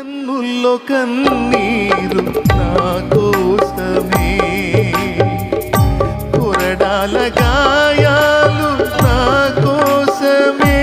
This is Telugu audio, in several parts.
కన్నుల్లో కన్నీరు నా కోసమే కొరడాల గాయాలు నా కోసమే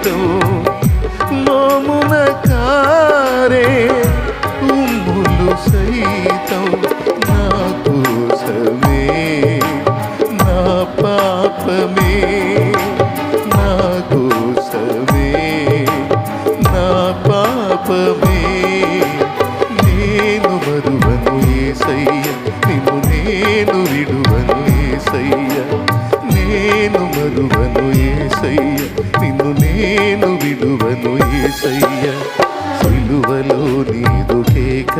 సైతం మోమున కారే. ఉమ్ములు సైతం నా కోసమే నా పాపమే నా కోసమే నా పాపమే. నేను మరువను ఏసయ్య నిన్ను నేను విడువను. ఏసయ్య నేను మరువను ఏసయ్య. నిన్ను నేను విడువను ఏసయ్య. సిలువలో నీదు కేక.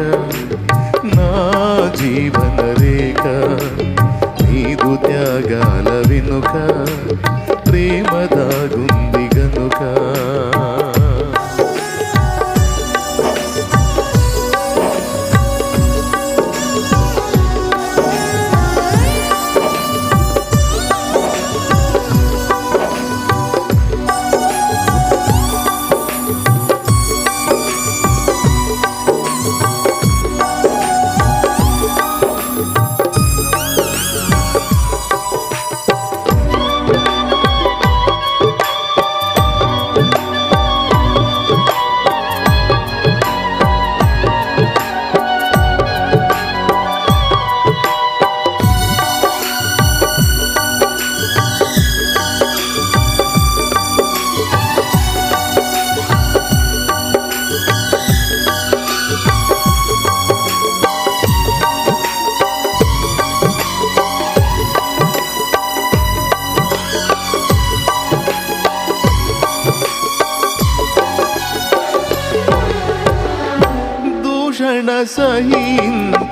నా జీవన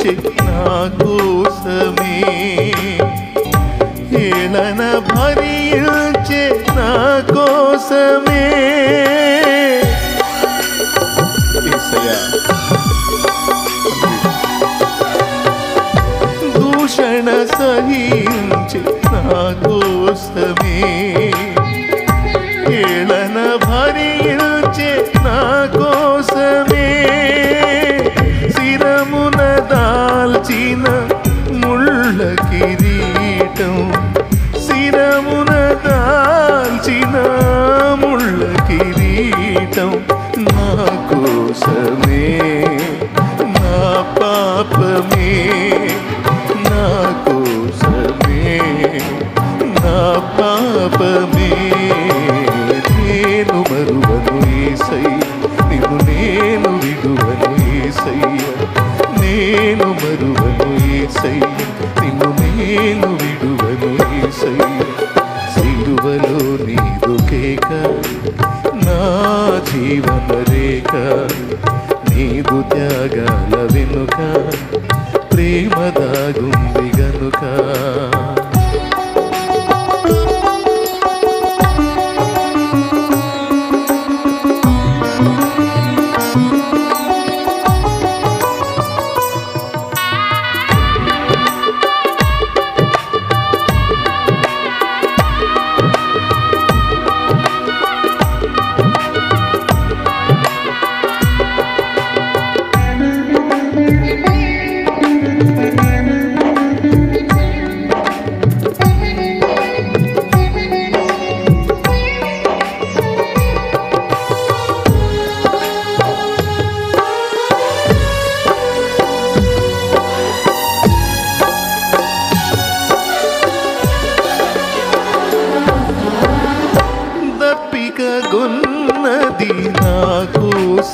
సహించి నా కోసమే ఏళన భరించే నా కోసమే దూషణ సహించి నా కోసమే జీవితం నా కోసమే నా పాపమే నా కోసమే నా పాపమే. నేను మరువను ఏసయ్య నిన్ను నేను విడువను ఏసయ్య. నేను మరువను ఏసయ్య నిన్ను నేను విడువను ఏసయ్య. నీదు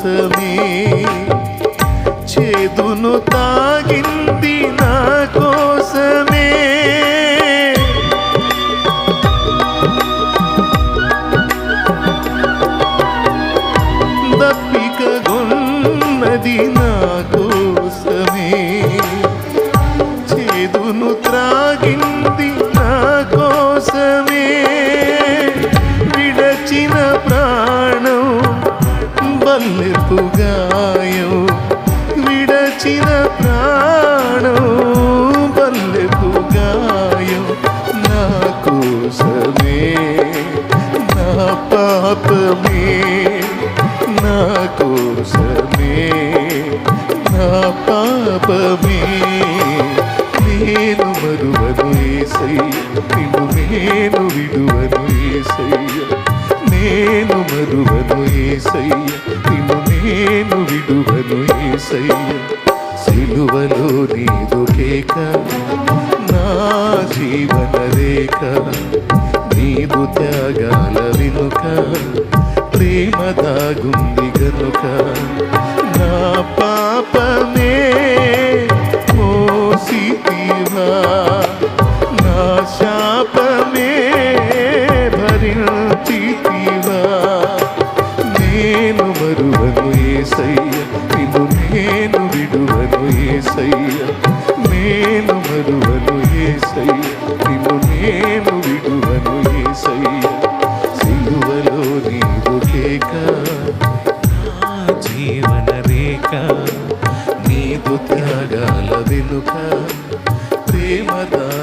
కోసమే చేదును తాగింది నా కోసమే. దప్పిక గొన్నది నా కోసమే. పాపమే నా కోసమే నా పాపమే. నేను మరువను ఏసయ్య నిన్ను నేను విడువను ఏసయ్య. నేను మరువను ఏసయ్య నిన్ను నేను విడువను ఏసయ్య. సిలువలో నీదు కేక నా జీవన రేఖ. నీవు త్యాగాల వినుక ప్రేమ దాగుంది గనుక.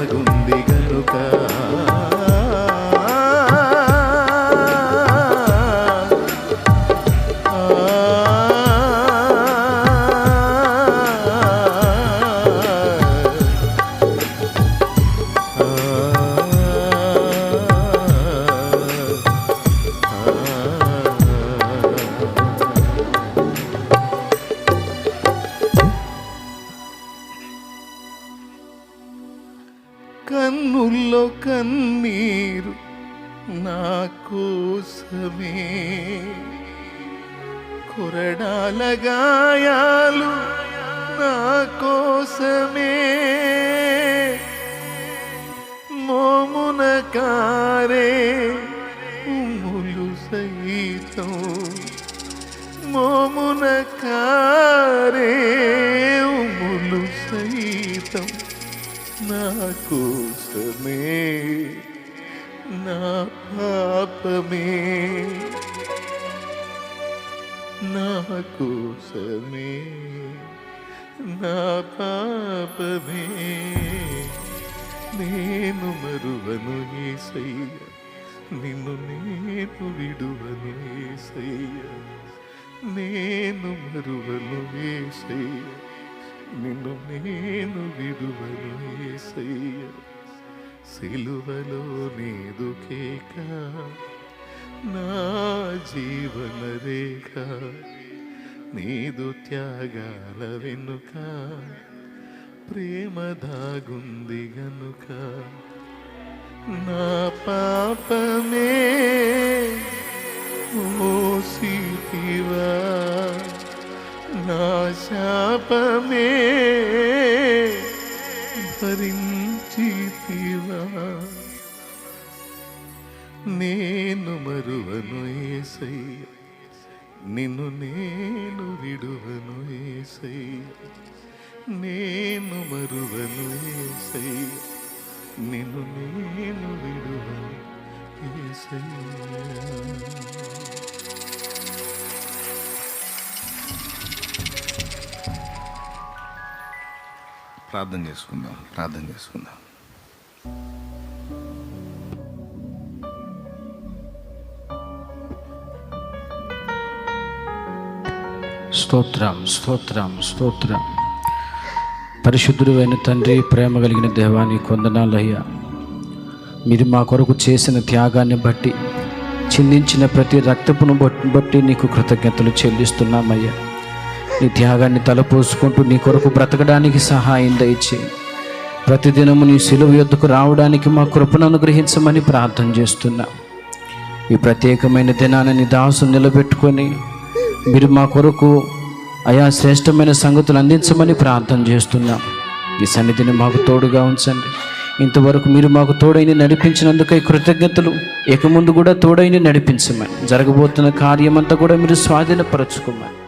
దాగుంది గనుక కొరడాల గాయాలు నా కోసమే. మోమున కారే ఉమ్ములు సైతం. మోమున కారే ఉమ్ములు సైతం నా కోసమే నా పాపమే. నా నా పాపమే. నేను మరువను ఏసయ్య. నిన్ను నేను విడువను ఏసయ్య. నేను మరువను ఏసయ్య. నిన్ను నేను విడువను ఏసయ్య. సిలువలో నీదు కేక. నా జీవన రేఖ. నీదు త్యాగాల వెనుక ప్రేమ దాగుంది గనుక. నా పాపమే మోసితివా నా శాపమే భరించితివా. నేను మరువను ఏసయ్య నిన్ను నేను ఏసయ్య నేను మరువను ఏసయ్య నిన్ను నేను విడువను ఏసయ్య ప్రార్థన చేసుకుందాం ప్రార్థన చేసుకుందాం. స్తోత్రం స్తోత్రం స్తోత్రం. పరిశుద్ధుడు అయిన తండ్రి ప్రేమ కలిగిన దేవాన్ని కొందనాలయ్యా. మీరు మా కొరకు చేసిన త్యాగాన్ని బట్టి చిందించిన ప్రతి రక్తపును బట్- బట్టి నీకు కృతజ్ఞతలు చెల్లిస్తున్నామయ్యా. నీ త్యాగాన్ని తలపోసుకుంటూ నీ కొరకు బ్రతకడానికి సహాయం దయచే. ప్రతిదినము నీ సిలువ యొద్దకు రావడానికి మా కృపను అనుగ్రహించమని ప్రార్థన చేస్తున్నా. ఈ ప్రత్యేకమైన దినాన్ని నీ దాసు నిలబెట్టుకొని మీరు మా కొరకు అయా శ్రేష్టమైన సంగతులు అందించమని ప్రార్థన చేస్తున్నాం. ఈ సన్నిధిని మాకు తోడుగా ఉంచండి. ఇంతవరకు మీరు మాకు తోడైన నడిపించినందుకై కృతజ్ఞతలు. ఇక ముందు కూడా తోడైన నడిపించమని. జరగబోతున్న కార్యమంతా కూడా మీరు స్వాధీనపరచుకోమని.